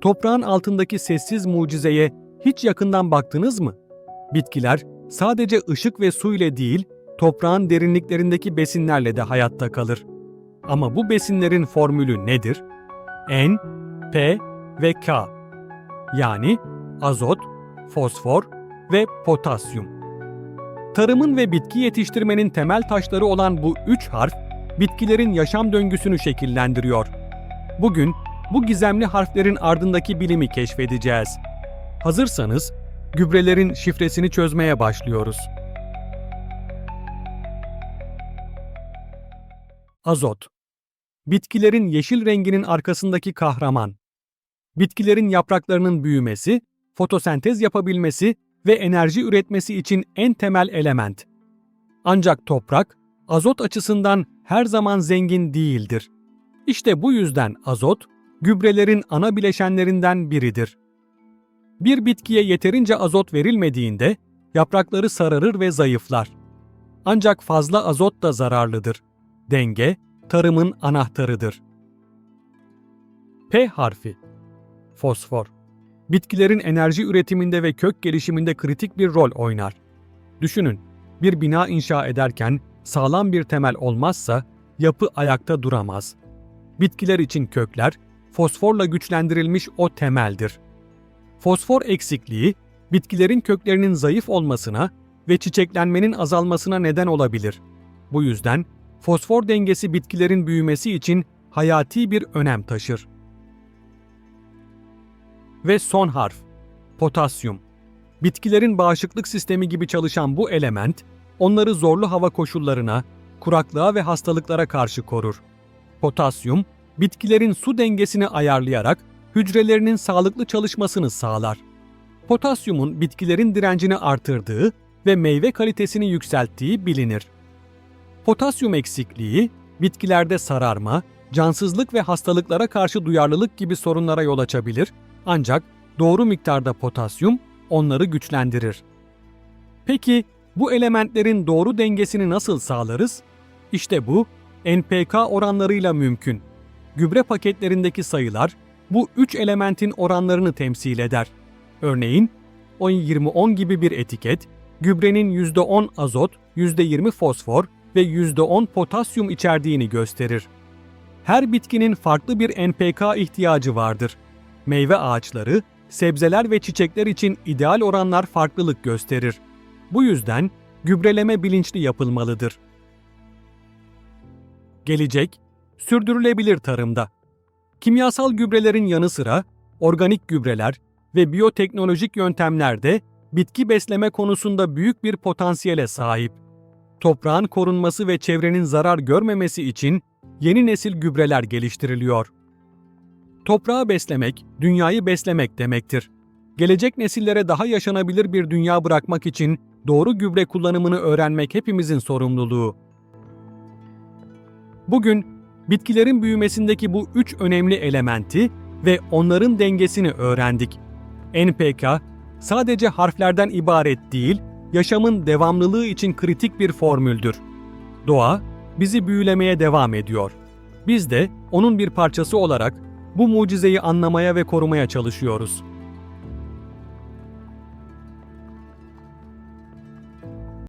Toprağın altındaki sessiz mucizeye hiç yakından baktınız mı? Bitkiler sadece ışık ve su ile değil, toprağın derinliklerindeki besinlerle de hayatta kalır. Ama bu besinlerin formülü nedir? N, P ve K. Yani azot, fosfor ve potasyum. Tarımın ve bitki yetiştirmenin temel taşları olan bu üç harf, bitkilerin yaşam döngüsünü şekillendiriyor. Bugün bu gizemli harflerin ardındaki bilimi keşfedeceğiz. Hazırsanız gübrelerin şifresini çözmeye başlıyoruz. Azot Bitkilerin yeşil renginin arkasındaki kahraman. Bitkilerin yapraklarının büyümesi, fotosentez yapabilmesi ve enerji üretmesi için en temel element. Ancak toprak, azot açısından her zaman zengin değildir. İşte bu yüzden azot, gübrelerin ana bileşenlerinden biridir. Bir bitkiye yeterince azot verilmediğinde yaprakları sararır ve zayıflar. Ancak fazla azot da zararlıdır. Denge, tarımın anahtarıdır. P harfi Fosfor Bitkilerin enerji üretiminde ve kök gelişiminde kritik bir rol oynar. Düşünün, bir bina inşa ederken sağlam bir temel olmazsa yapı ayakta duramaz. Bitkiler için kökler, fosforla güçlendirilmiş o temeldir. Fosfor eksikliği, bitkilerin köklerinin zayıf olmasına ve çiçeklenmenin azalmasına neden olabilir. Bu yüzden fosfor dengesi bitkilerin büyümesi için hayati bir önem taşır. Ve son harf, potasyum. Bitkilerin bağışıklık sistemi gibi çalışan bu element, onları zorlu hava koşullarına, kuraklığa ve hastalıklara karşı korur. Potasyum, bitkilerin su dengesini ayarlayarak hücrelerinin sağlıklı çalışmasını sağlar. Potasyumun bitkilerin direncini artırdığı ve meyve kalitesini yükselttiği bilinir. Potasyum eksikliği, bitkilerde sararma, cansızlık ve hastalıklara karşı duyarlılık gibi sorunlara yol açabilir ancak doğru miktarda potasyum onları güçlendirir. Peki bu elementlerin doğru dengesini nasıl sağlarız? İşte bu NPK oranlarıyla mümkün. Gübre paketlerindeki sayılar bu üç elementin oranlarını temsil eder. Örneğin 10-20-10 gibi bir etiket, gübrenin %10 azot, %20 fosfor ve %10 potasyum içerdiğini gösterir. Her bitkinin farklı bir NPK ihtiyacı vardır. Meyve ağaçları, sebzeler ve çiçekler için ideal oranlar farklılık gösterir. Bu yüzden gübreleme bilinçli yapılmalıdır. Gelecek, sürdürülebilir tarımda. Kimyasal gübrelerin yanı sıra organik gübreler ve biyoteknolojik yöntemler de bitki besleme konusunda büyük bir potansiyele sahip. Toprağın korunması ve çevrenin zarar görmemesi için yeni nesil gübreler geliştiriliyor. Toprağı beslemek, dünyayı beslemek demektir. Gelecek nesillere daha yaşanabilir bir dünya bırakmak için doğru gübre kullanımını öğrenmek hepimizin sorumluluğu. Bugün bitkilerin büyümesindeki bu üç önemli elementi ve onların dengesini öğrendik. NPK sadece harflerden ibaret değil, yaşamın devamlılığı için kritik bir formüldür. Doğa bizi büyülemeye devam ediyor. Biz de onun bir parçası olarak bu mucizeyi anlamaya ve korumaya çalışıyoruz.